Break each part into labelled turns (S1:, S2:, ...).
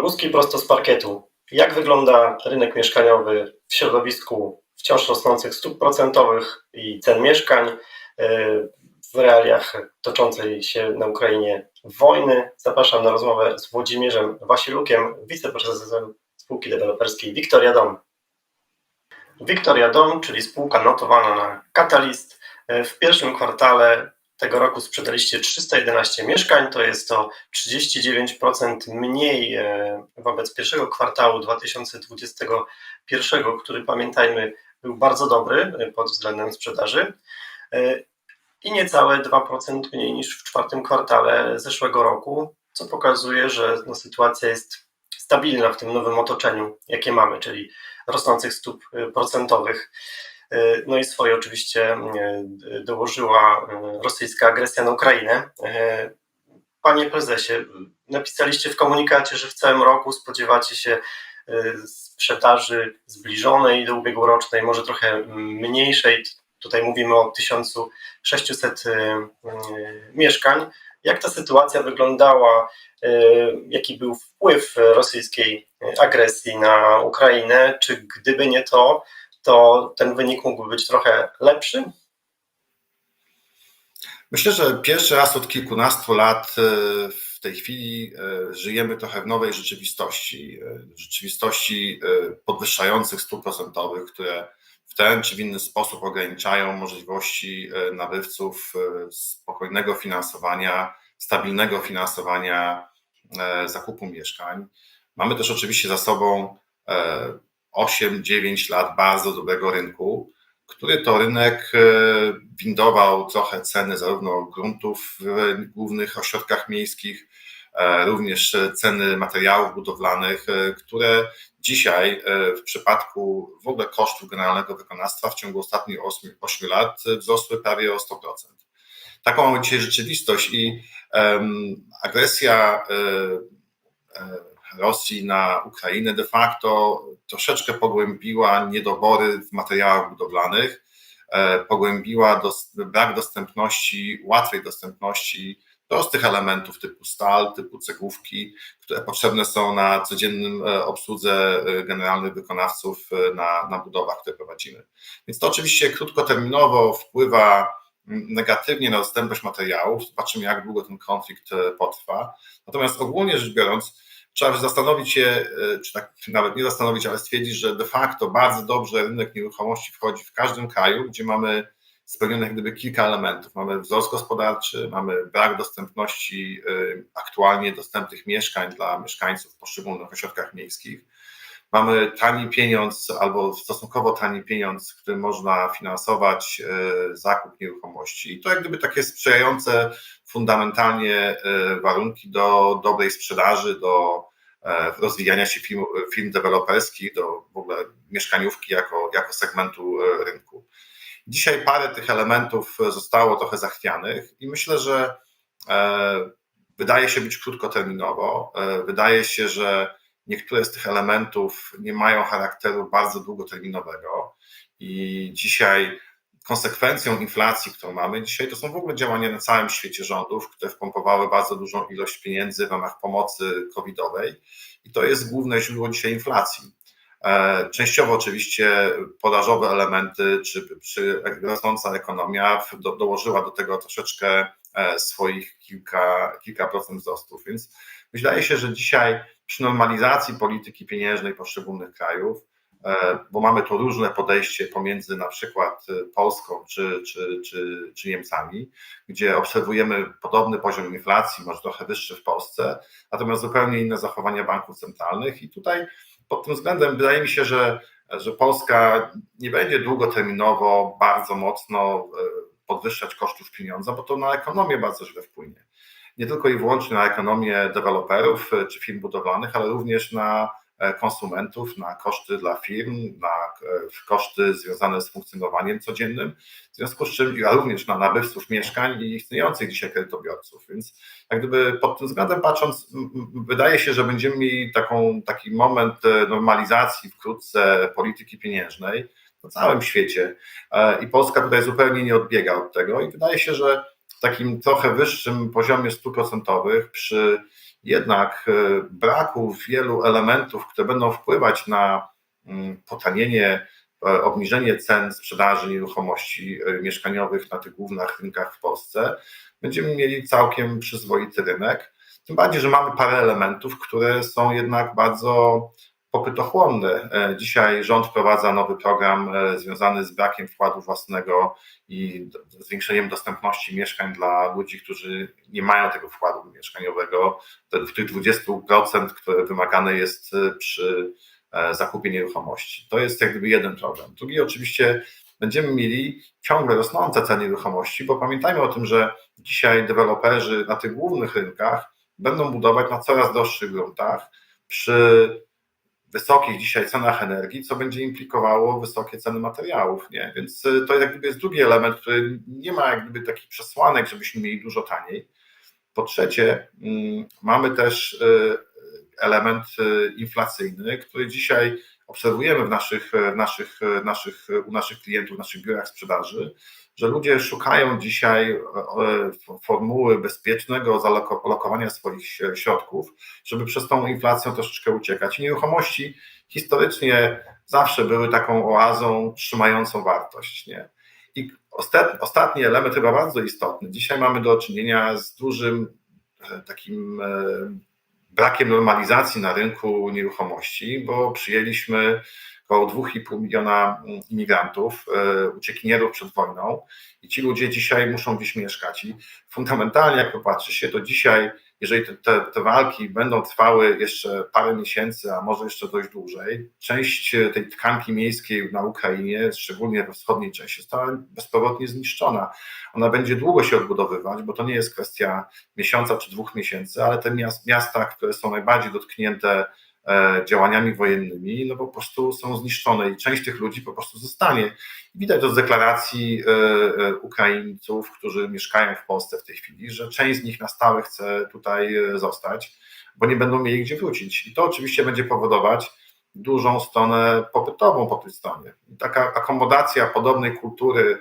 S1: Boguski prosto z parkietu. Jak wygląda rynek mieszkaniowy w środowisku wciąż rosnących stóp procentowych i cen mieszkań yy, w realiach toczącej się na Ukrainie wojny? Zapraszam na rozmowę z Włodzimierzem Wasilukiem, wiceprezesem spółki deweloperskiej Wiktoria Dom. Wiktoria Dom, czyli spółka notowana na Catalyst, yy, w pierwszym kwartale tego roku sprzedaliście 311 mieszkań, to jest to 39% mniej e, wobec pierwszego kwartału 2021, który pamiętajmy był bardzo dobry e, pod względem sprzedaży e, i niecałe 2% mniej niż w czwartym kwartale zeszłego roku, co pokazuje, że no, sytuacja jest stabilna w tym nowym otoczeniu, jakie mamy, czyli rosnących stóp procentowych. No i swoje oczywiście dołożyła rosyjska agresja na Ukrainę. Panie prezesie, napisaliście w komunikacie, że w całym roku spodziewacie się sprzedaży zbliżonej do ubiegłorocznej, może trochę mniejszej. Tutaj mówimy o 1600 mieszkań. Jak ta sytuacja wyglądała? Jaki był wpływ rosyjskiej agresji na Ukrainę? Czy gdyby nie to, to ten wynik mógłby być trochę lepszy?
S2: Myślę, że pierwszy raz od kilkunastu lat e, w tej chwili e, żyjemy trochę w nowej rzeczywistości. E, rzeczywistości podwyższających stóp procentowych, które w ten czy w inny sposób ograniczają możliwości nabywców spokojnego finansowania, stabilnego finansowania zakupu mieszkań. Mamy też oczywiście za sobą 8-9 lat bardzo dobrego rynku, który to rynek e, windował trochę ceny zarówno gruntów w głównych ośrodkach miejskich, e, również ceny materiałów budowlanych, e, które dzisiaj w przypadku w ogóle kosztów generalnego wykonawstwa w ciągu ostatnich 8, 8 lat wzrosły prawie o 100%. Taką mamy dzisiaj rzeczywistość i um, agresja um, Rosji na Ukrainę de facto troszeczkę pogłębiła niedobory w materiałach budowlanych, e, pogłębiła brak dostępności, łatwej dostępności prostych elementów typu stal, typu cegłówki, które potrzebne są na codziennym e, obsłudze e, generalnych wykonawców na, na budowach, które prowadzimy. Więc to oczywiście krótkoterminowo wpływa negatywnie na dostępność materiałów. Zobaczymy, jak długo ten konflikt potrwa. Natomiast ogólnie rzecz biorąc, trzeba zastanowić się, e, czy tak nawet nie zastanowić, ale stwierdzić, że de facto bardzo dobrze rynek nieruchomości wchodzi w każdym kraju, gdzie mamy spełnionych gdyby kilka elementów. Mamy wzrost gospodarczy, mamy brak dostępności e, aktualnie dostępnych mieszkań dla mieszkańców w poszczególnych ośrodkach miejskich. Mamy tani pieniądz albo stosunkowo tani pieniądz, którym można finansować e, zakup nieruchomości. I to jak gdyby takie sprzyjające fundamentalnie warunki do dobrej sprzedaży, do rozwijania się firm, firm deweloperskich, do w ogóle mieszkaniówki jako, jako segmentu e, rynku. Dzisiaj parę tych elementów zostało trochę zachwianych i myślę, że e, wydaje się być krótkoterminowo. Wydaje się, że niektóre z tych elementów nie mają charakteru bardzo długoterminowego i dzisiaj konsekwencją inflacji, którą mamy dzisiaj, to są w ogóle działania na całym świecie rządów, które wpompowały bardzo dużą ilość pieniędzy w ramach pomocy covidowej i to jest główne źródło dzisiaj inflacji. E, częściowo oczywiście podażowe elementy, czy, czy rosnąca ekonomia do, dołożyła do tego troszeczkę e, swoich kilka, kilka procent wzrostów, więc wydaje się, że dzisiaj przy normalizacji polityki pieniężnej poszczególnych krajów, bo mamy tu różne podejście pomiędzy na przykład e, Polską czy, czy, czy, czy Niemcami, gdzie obserwujemy podobny poziom inflacji, może trochę wyższy w Polsce, natomiast zupełnie inne zachowania banków centralnych i tutaj pod tym względem wydaje mi się, że, że Polska nie będzie długoterminowo bardzo mocno e, podwyższać kosztów pieniądza, bo to na ekonomię bardzo źle wpłynie. Nie tylko i wyłącznie na ekonomię deweloperów czy firm budowlanych, ale również na E, konsumentów, na koszty dla firm, na e, koszty związane z funkcjonowaniem codziennym, w związku z czym, a również na nabywców mieszkań i istniejących dzisiaj kredytobiorców. Więc jak gdyby pod tym względem patrząc, wydaje się, że będziemy mieli taką, taki moment e, normalizacji wkrótce polityki pieniężnej na całym świecie. I Polska tutaj zupełnie nie odbiega od tego. I wydaje się, że takim trochę wyższym poziomie stóp procentowych, przy jednak e, braku wielu elementów, które będą wpływać na mm, potanienie, e, obniżenie cen sprzedaży nieruchomości e, mieszkaniowych na tych głównych rynkach w Polsce, będziemy mieli całkiem przyzwoity rynek. Tym bardziej, że mamy parę elementów, które są jednak bardzo popytochłonne. E, Dzisiaj rząd wprowadza nowy program e, związany z brakiem wkładu własnego i zwiększeniem dostępności mieszkań dla ludzi, którzy nie mają tego wkładu mieszkaniowego, w tych 20%, które wymagane jest e, przy zakupie nieruchomości. To jest jak gdyby jeden problem. Drugi oczywiście będziemy mieli ciągle rosnące ceny nieruchomości, bo pamiętajmy o tym, że dzisiaj deweloperzy na tych głównych rynkach będą budować na coraz droższych gruntach przy wysokich dzisiaj cenach energii, co będzie implikowało wysokie ceny materiałów. Nie? Więc y, to jak gdyby jest drugi element, który nie ma jak gdyby takich przesłanek, żebyśmy mieli dużo taniej. Po trzecie, mm, mamy też y, element y, inflacyjny, który dzisiaj obserwujemy w naszych, w naszych, naszych, u naszych klientów, w naszych biurach sprzedaży, że ludzie szukają dzisiaj e, formuły bezpiecznego zaloko- alokowania swoich środków żeby przez tą inflacją troszeczkę uciekać. I nieruchomości historycznie zawsze były taką oazą trzymającą wartość. Nie? I ostat- ostatni element, chyba bardzo istotny. Dzisiaj mamy do czynienia z dużym e, takim e, brakiem normalizacji na rynku nieruchomości, bo przyjęliśmy około 2,5 miliona mm, imigrantów, e, uciekinierów przed wojną i ci ludzie dzisiaj muszą gdzieś mieszkać. I fundamentalnie, jak popatrzy się, to dzisiaj, jeżeli te, te, te walki będą trwały jeszcze parę miesięcy, a może jeszcze dość dłużej, część e, tej tkanki miejskiej na Ukrainie, szczególnie we wschodniej części, została bezpowrotnie zniszczona. Ona będzie długo się odbudowywać, bo to nie jest kwestia miesiąca czy dwóch miesięcy, ale te miast, miasta, które są najbardziej dotknięte działaniami wojennymi, no po prostu są zniszczone i część tych ludzi po prostu zostanie. Widać to z deklaracji e, e, Ukraińców, którzy mieszkają w Polsce w tej chwili, że część z nich na stałe chce tutaj e, zostać, bo nie będą mieli gdzie wrócić. I to oczywiście będzie powodować dużą stronę popytową po tej stronie. I taka akomodacja podobnej kultury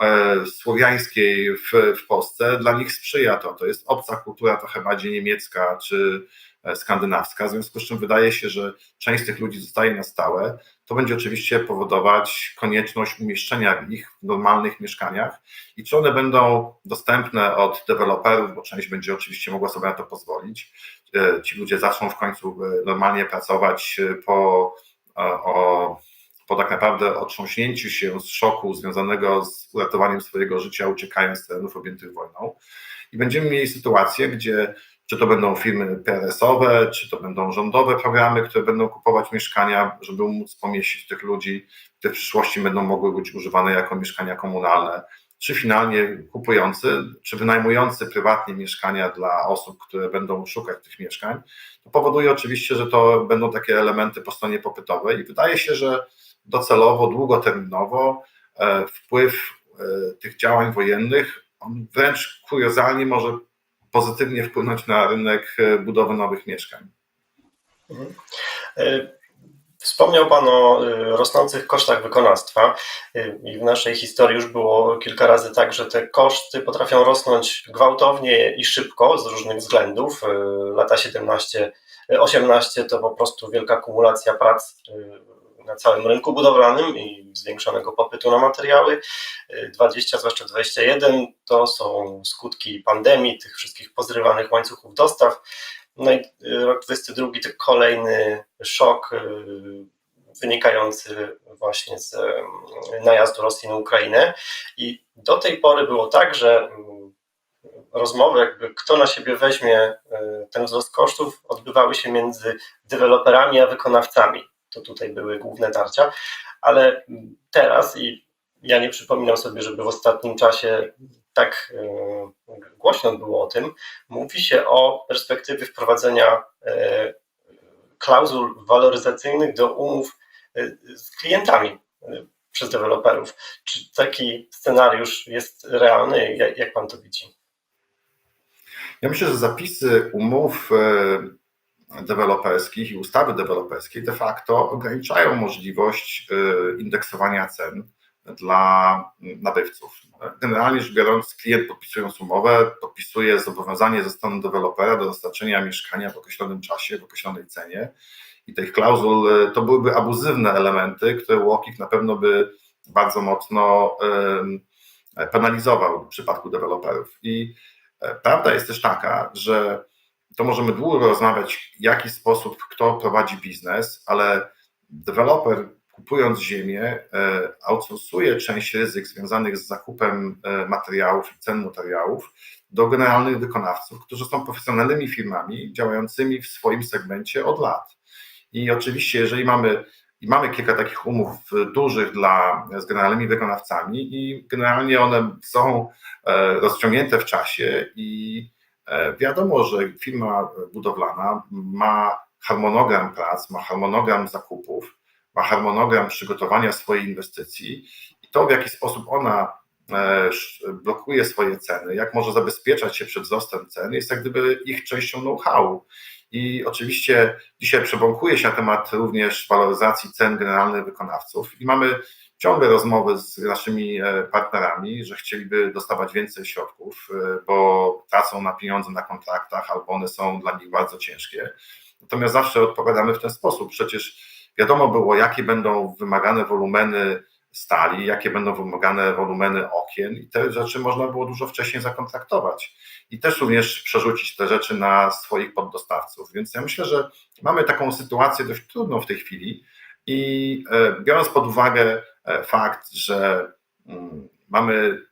S2: e, słowiańskiej w, w Polsce dla nich sprzyja to. To jest obca kultura trochę bardziej niemiecka czy e, skandynawska, w związku z czym wydaje się, że część tych ludzi zostaje na stałe. To będzie oczywiście powodować konieczność umieszczenia ich w normalnych mieszkaniach i czy one będą dostępne od deweloperów, bo część będzie oczywiście mogła sobie na to pozwolić. E, Ci ludzie zaczną w końcu e, normalnie pracować e, po, o, po tak naprawdę otrząśnięciu się z szoku związanego z uratowaniem swojego życia, uciekając z terenów objętych wojną. I będziemy mieli sytuację, gdzie czy to będą firmy PRS-owe, czy to będą rządowe programy, które będą kupować mieszkania, żeby móc pomieścić tych ludzi, które w przyszłości będą mogły być używane jako mieszkania komunalne, czy finalnie kupujący, czy wynajmujący prywatnie mieszkania dla osób, które będą szukać tych mieszkań, to powoduje oczywiście, że to będą takie elementy po stronie popytowej i wydaje się, że docelowo, długoterminowo e, wpływ e, tych działań wojennych on wręcz kuriozalnie może pozytywnie wpłynąć na rynek e, budowy nowych mieszkań.
S1: E, Wspomniał Pan o e, rosnących kosztach wykonawstwa i w naszej historii już było kilka razy tak, że te koszty potrafią rosnąć gwałtownie i szybko z różnych względów. Lata 17, e, 18 to po prostu wielka kumulacja prac na całym rynku budowlanym i zwiększonego popytu na materiały. E, 20, zwłaszcza 21 to są skutki pandemii, tych wszystkich pozrywanych łańcuchów dostaw. No i y, rok 22 to kolejny szok y, wynikający właśnie z y, najazdu Rosji na Ukrainę. I do tej pory było tak, że rozmowy, jakby kto na siebie weźmie ten wzrost kosztów, odbywały się między deweloperami a wykonawcami. To tutaj były główne tarcia, ale teraz i ja nie przypominam sobie, żeby w ostatnim czasie tak y, głośno było o tym, mówi się o perspektywie wprowadzenia e, klauzul waloryzacyjnych do umów e, z klientami e, przez deweloperów. Czy taki scenariusz jest realny? Jak, jak pan to widzi?
S2: Ja myślę, że zapisy umów e, deweloperskich i ustawy deweloperskiej de facto ograniczają możliwość e, indeksowania cen dla nabywców. Generalnie rzecz biorąc, klient podpisując umowę, podpisuje zobowiązanie ze strony dewelopera do dostarczenia mieszkania w określonym czasie, w określonej cenie. I tych klauzul e, to byłyby abuzywne elementy, które UOKiK na pewno by bardzo mocno em, penalizował w przypadku deweloperów. I e, prawda jest też taka, że to możemy długo rozmawiać, w jaki sposób kto prowadzi biznes, ale deweloper kupując ziemię, e, outsourcuje część ryzyk związanych z zakupem e, materiałów i cen materiałów do generalnych wykonawców, którzy są profesjonalnymi firmami działającymi w swoim segmencie od lat. I oczywiście, jeżeli mamy i mamy kilka takich umów dużych dla, z generalnymi wykonawcami, i generalnie one są e, rozciągnięte w czasie, i e, wiadomo, że firma budowlana ma harmonogram prac, ma harmonogram zakupów, ma harmonogram przygotowania swojej inwestycji i to, w jaki sposób ona e, blokuje swoje ceny, jak może zabezpieczać się przed wzrostem cen, jest jak gdyby ich częścią know-how. I oczywiście dzisiaj przebąkuje się na temat również waloryzacji cen generalnych wykonawców i mamy ciągle rozmowy z naszymi e, partnerami, że chcieliby dostawać więcej środków, e, bo tracą na pieniądze na kontraktach albo one są dla nich bardzo ciężkie. Natomiast zawsze odpowiadamy w ten sposób. Przecież wiadomo było, jakie będą wymagane wolumeny stali, jakie będą wymagane wolumeny okien i te rzeczy można było dużo wcześniej zakontraktować i też również przerzucić te rzeczy na swoich poddostawców. Więc ja myślę, że mamy taką sytuację dość trudną w tej chwili i e, biorąc pod uwagę e, fakt, że mm, mamy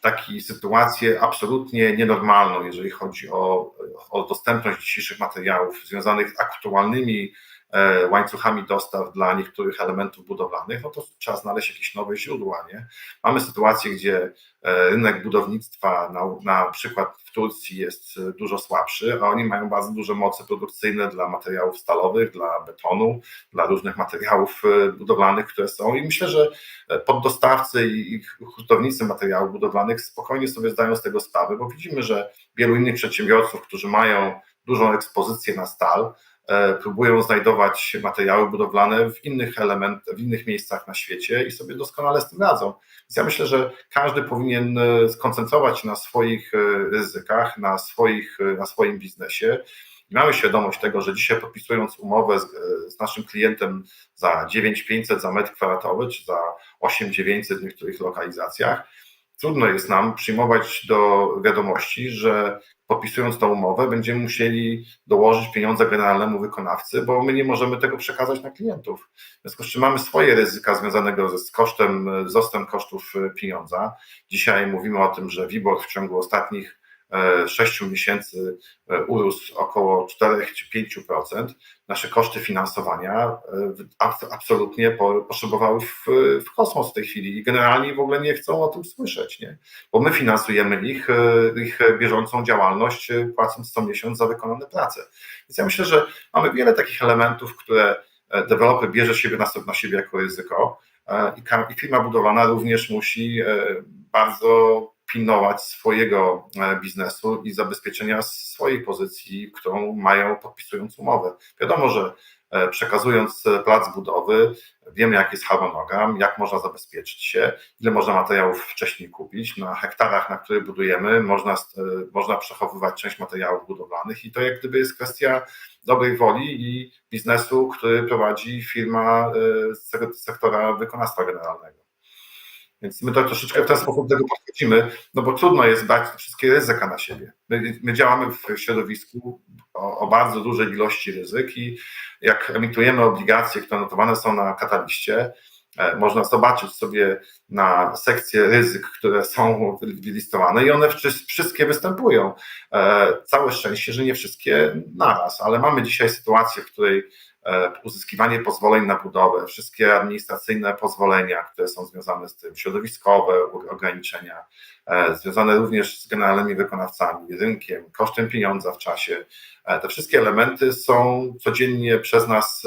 S2: taką sytuację absolutnie nienormalną, jeżeli chodzi o, o dostępność dzisiejszych materiałów związanych z aktualnymi łańcuchami dostaw dla niektórych elementów budowlanych, no to trzeba znaleźć jakieś nowe źródła. Nie? Mamy sytuację, gdzie e, rynek budownictwa na, na przykład w Turcji jest dużo słabszy, a oni mają bardzo duże moce produkcyjne dla materiałów stalowych, dla betonu, dla różnych materiałów e, budowlanych, które są i myślę, że poddostawcy i hurtownicy materiałów budowlanych spokojnie sobie zdają z tego sprawę, bo widzimy, że wielu innych przedsiębiorców, którzy mają dużą ekspozycję na stal, E, próbują znajdować materiały budowlane w innych elementach, w innych miejscach na świecie i sobie doskonale z tym radzą. Więc ja myślę, że każdy powinien e, skoncentrować się na swoich e, ryzykach, na, swoich, na swoim biznesie. I mamy świadomość tego, że dzisiaj podpisując umowę z, z naszym klientem za 9500 za metr kwadratowy, czy za 8900 w niektórych lokalizacjach, trudno jest nam przyjmować do wiadomości, że podpisując tą umowę, będziemy musieli dołożyć pieniądze generalnemu wykonawcy, bo my nie możemy tego przekazać na klientów. W związku z czym mamy swoje ryzyka związanego z kosztem, wzrostem kosztów pieniądza. Dzisiaj mówimy o tym, że WIBOR w ciągu ostatnich 6 miesięcy e, urósł około 4 czy 5%. Nasze koszty finansowania e, absolutnie poszybowały w, kosmos w tej chwili i generalnie w ogóle nie chcą o tym słyszeć, nie? bo my finansujemy ich, e, ich bieżącą działalność, płacąc co miesiąc za wykonane prace. Więc ja myślę, że mamy wiele takich elementów, które deweloper bierze siebie na, na siebie jako ryzyko i firma budowlana również musi bardzo pilnować swojego e, biznesu i zabezpieczenia swojej pozycji, którą mają podpisując umowę. Wiadomo, że e, przekazując plac budowy, wiemy jaki jest harmonogram, jak można zabezpieczyć się, ile można materiałów wcześniej kupić. Na hektarach, na których budujemy, można, e, można przechowywać część materiałów budowlanych i to jak gdyby jest kwestia dobrej woli i biznesu, który prowadzi firma z sektora wykonawstwa generalnego. Więc my to troszeczkę w ten sposób tego podchodzimy, no bo trudno jest brać wszystkie ryzyka na siebie. My, my działamy w środowisku o, o, bardzo dużej ilości ryzyk i jak emitujemy obligacje, które notowane są na kataliście, e, można zobaczyć sobie na sekcję ryzyk, które są wylistowane i one wszystkie występują. E, całe szczęście, że nie wszystkie naraz, ale mamy dzisiaj sytuację, w której uzyskiwanie pozwoleń na budowę, wszystkie administracyjne pozwolenia, które są związane z tym, środowiskowe ograniczenia, e, związane również z generalnymi wykonawcami, rynkiem, kosztem pieniądza w czasie. E, te wszystkie elementy są codziennie przez nas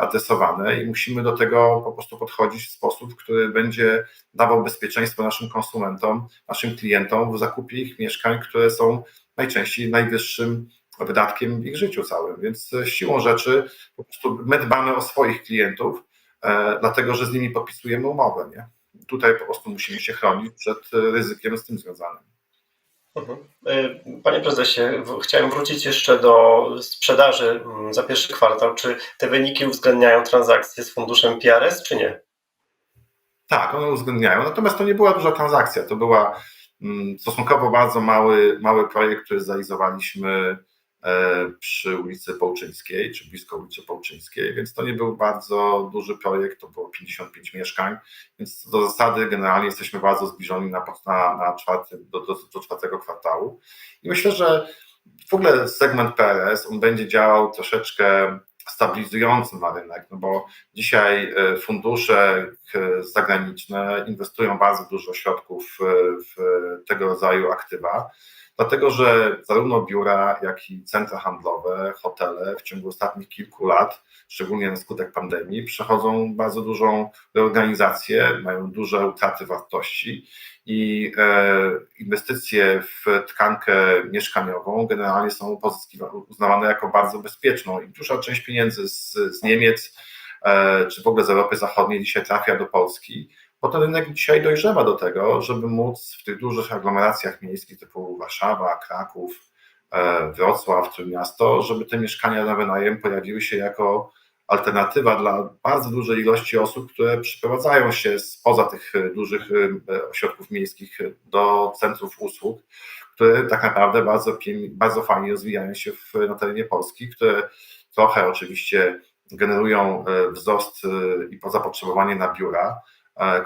S2: adresowane i musimy do tego po prostu podchodzić w sposób, który będzie dawał bezpieczeństwo naszym konsumentom, naszym klientom w zakupie ich mieszkań, które są najczęściej najwyższym wydatkiem w ich życiu całym. Więc siłą rzeczy po prostu my dbamy o swoich klientów, e, dlatego że z nimi podpisujemy umowę. Nie? Tutaj po prostu musimy się chronić przed e, ryzykiem z tym związanym.
S1: Mhm. Y, Panie prezesie, chciałem wrócić jeszcze do sprzedaży mm, za pierwszy kwartał. Czy te wyniki uwzględniają transakcje z funduszem PRS, czy nie?
S2: Tak, one uwzględniają. Natomiast to nie była duża transakcja. To była mm, stosunkowo bardzo mały, mały projekt, który zrealizowaliśmy e, przy ulicy Połczyńskiej, czy blisko ulicy Połczyńskiej, więc to nie był bardzo duży projekt, to było 55 mieszkań, więc do zasady generalnie jesteśmy bardzo zbliżeni na, na, na czwarty, do, do, do czwartego kwartału. I myślę, że w ogóle segment PRS, on będzie działał troszeczkę stabilizująco na rynek, no bo Dzisiaj e, fundusze e, zagraniczne inwestują bardzo dużo środków e, w tego rodzaju aktywa, dlatego że zarówno biura, jak i centra handlowe, hotele w ciągu ostatnich kilku lat, szczególnie na skutek pandemii, przechodzą bardzo dużą reorganizację, mają duże utraty wartości i inwestycje w tkankę mieszkaniową generalnie są uznawane jako bardzo bezpieczną. I duża część pieniędzy z, z Niemiec e, czy w ogóle z Europy Zachodniej dzisiaj trafia do Polski, bo ten rynek dzisiaj dojrzewa do tego, żeby móc w tych dużych aglomeracjach miejskich typu Warszawa, Kraków, e, Wrocław, Trójmiasto, żeby te mieszkania na wynajem pojawiły się jako alternatywa dla bardzo dużej ilości osób, które przyprowadzają się spoza tych dużych e, ośrodków miejskich do centrów usług, które tak naprawdę bardzo, bardzo fajnie rozwijają się w, na terenie Polski, które trochę oczywiście generują e, wzrost e, i zapotrzebowanie na biura,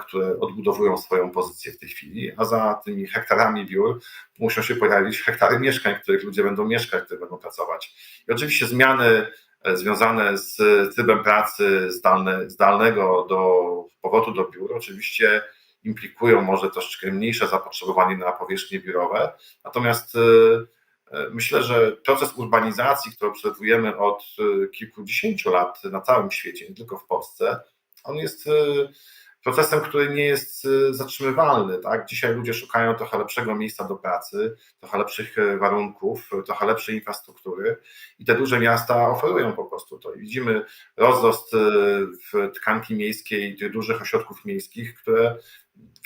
S2: które odbudowują swoją pozycję w tej chwili, a za tymi hektarami biur muszą się pojawić hektary mieszkań, w których ludzie będą mieszkać, które będą pracować. I oczywiście zmiany związane z trybem pracy zdalne, zdalnego do powrotu do biur oczywiście implikują może troszeczkę mniejsze zapotrzebowanie na powierzchnie biurowe, natomiast e, E, Myślę, że proces urbanizacji, który obserwujemy od e, kilkudziesięciu lat na całym świecie, nie tylko w Polsce, on jest e, procesem, który nie jest e, zatrzymywalny. Tak? Dzisiaj ludzie szukają trochę lepszego miejsca do pracy, trochę lepszych e, warunków, e, trochę lepszej infrastruktury i te duże miasta oferują po prostu to. I widzimy rozrost w tkanki miejskiej, tych dużych ośrodków miejskich, które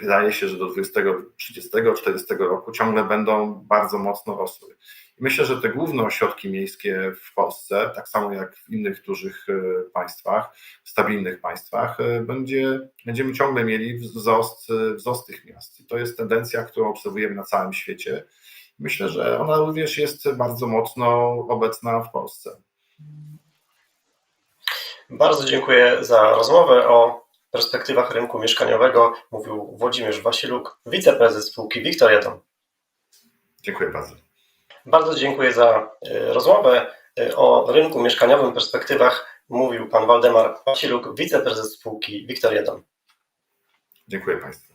S2: wydaje się, że do 20, 30, 40 roku ciągle będą bardzo mocno rosły. Myślę, że te główne ośrodki miejskie w Polsce, tak samo jak w innych dużych e, państwach, stabilnych państwach, e, będzie, będziemy ciągle mieli wzrost, e, wzrost tych miast. I to jest tendencja, którą obserwujemy na całym świecie. Myślę, że ona również jest bardzo mocno obecna w Polsce.
S1: Bardzo dziękuję za rozmowę o perspektywach rynku mieszkaniowego. Mówił Włodzimierz Wasiluk, wiceprezes spółki Wiktoria Dom.
S2: Dziękuję bardzo.
S1: Bardzo dziękuję za e, rozmowę e, o rynku mieszkaniowym, perspektywach. Mówił pan Waldemar Wasiluk, wiceprezes spółki Wiktoria Dom.
S2: Dziękuję Państwu.